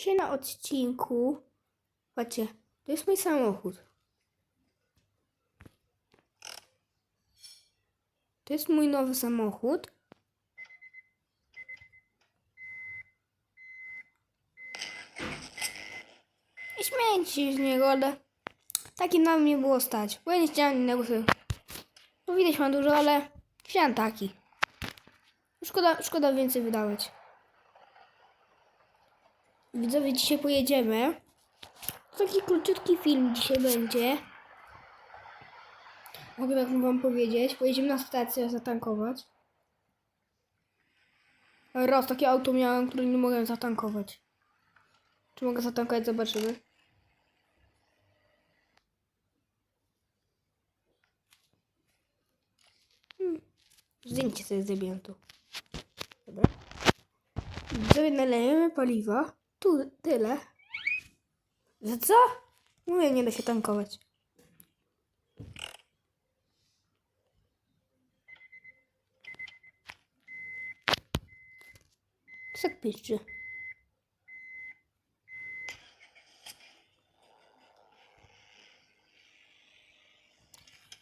Dzisiaj na odcinku. Patrzcie, to jest mój samochód. To jest mój nowy samochód. I śmiejcie się z niego, ale taki na mnie było stać. Bo ja nie chciałem innego sobie. No widać ma dużo, ale chciałem taki. Szkoda, szkoda więcej wydawać. Widzowie, dzisiaj pojedziemy. Taki króciutki film dzisiaj będzie. Mogę tak wam powiedzieć. Pojedziemy na stację zatankować. Raz takie auto miałem, które nie mogłem zatankować. Czy mogę zatankować? Zobaczymy. Hmm. Zdjęcie sobie zrobiłem tu. Dobra. Widzowie, nalejemy paliwa. Tu tyle. Że co? Mówię, nie da się tankować. Tak piszczy?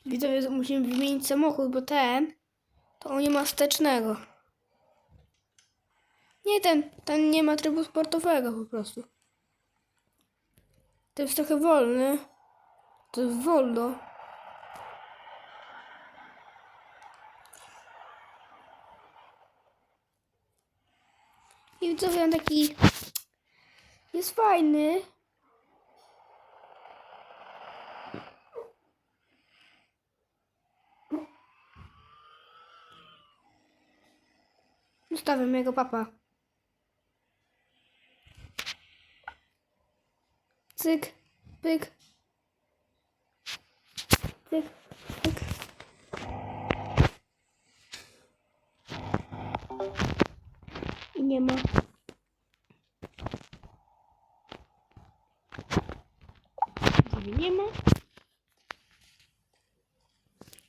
Widzowie, musimy wymienić samochód, bo ten to on nie ma wstecznego. Nie, ten, ten nie ma trybu sportowego po prostu. To jest trochę wolny. To jest wolno. I widzowie, on taki jest fajny. Zostawiam jego papa. Cyk, pyk. Cyk, pyk. I nie ma. Widzowie, nie ma.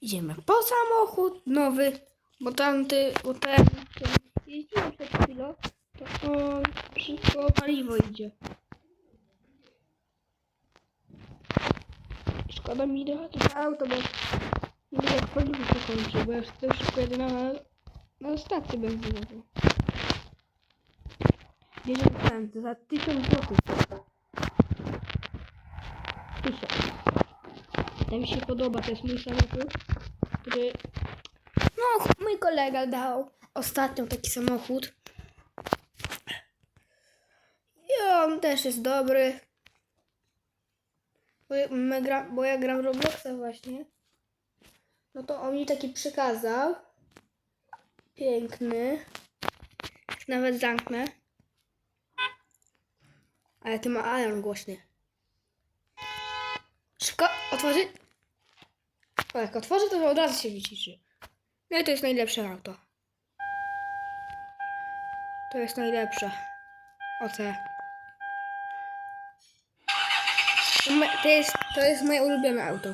Idziemy po samochód nowy, bo tamty, bo ten, ten jeździłem przed chwilą, to on wszystko paliwo idzie. Szkoda mi trochę to auto, bo nie wiem jak paliwo się kończy, bo ja wtedy szybko jedę na, na stację benzynową. Tam, to za 1000 zł. Tysiąc. To mi się podoba, to jest mój samochód, który... No, mój kolega dał ostatnio taki samochód. I on też jest dobry. Bo ja, gra, bo ja gram w Robloxa właśnie. No to on mi taki przekazał. Piękny. Nawet zamknę. Ale ty ma alarm głośny. Szybko, otworzy. O, jak otworzy, to od razu się wyciszy. No i to jest najlepsze auto. To jest najlepsze. Oce. To jest, to jest moje ulubione auto.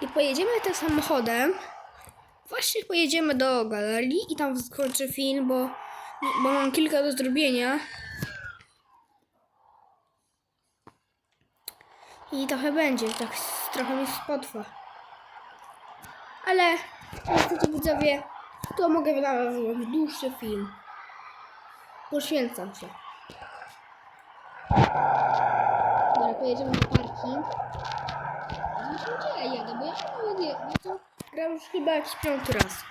I pojedziemy tym samochodem. Właśnie pojedziemy do galerii i tam skończę film, bo, bo mam kilka do zrobienia. I trochę będzie, tak trochę mi potrwa. Ale chcecie widzowie, to mogę zrobić dłuższy film. Poświęcam się. Dobra, pojedziemy na parking. Zobaczymy, gdzie ja jadę, bo ja nie, ja to gram już chyba jakiś piąty raz.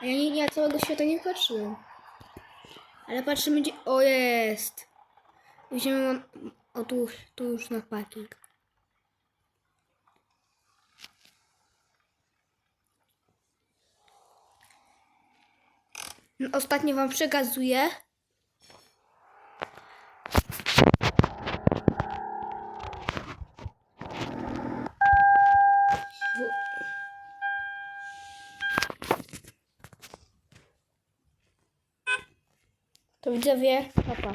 A ja, nie, ja całego świata nie patrzyłem. Ale patrzymy gdzie... O, jest! Idziemy o tu, tu już na parking. Ostatnio wam przekazuję. To widzowie, papa.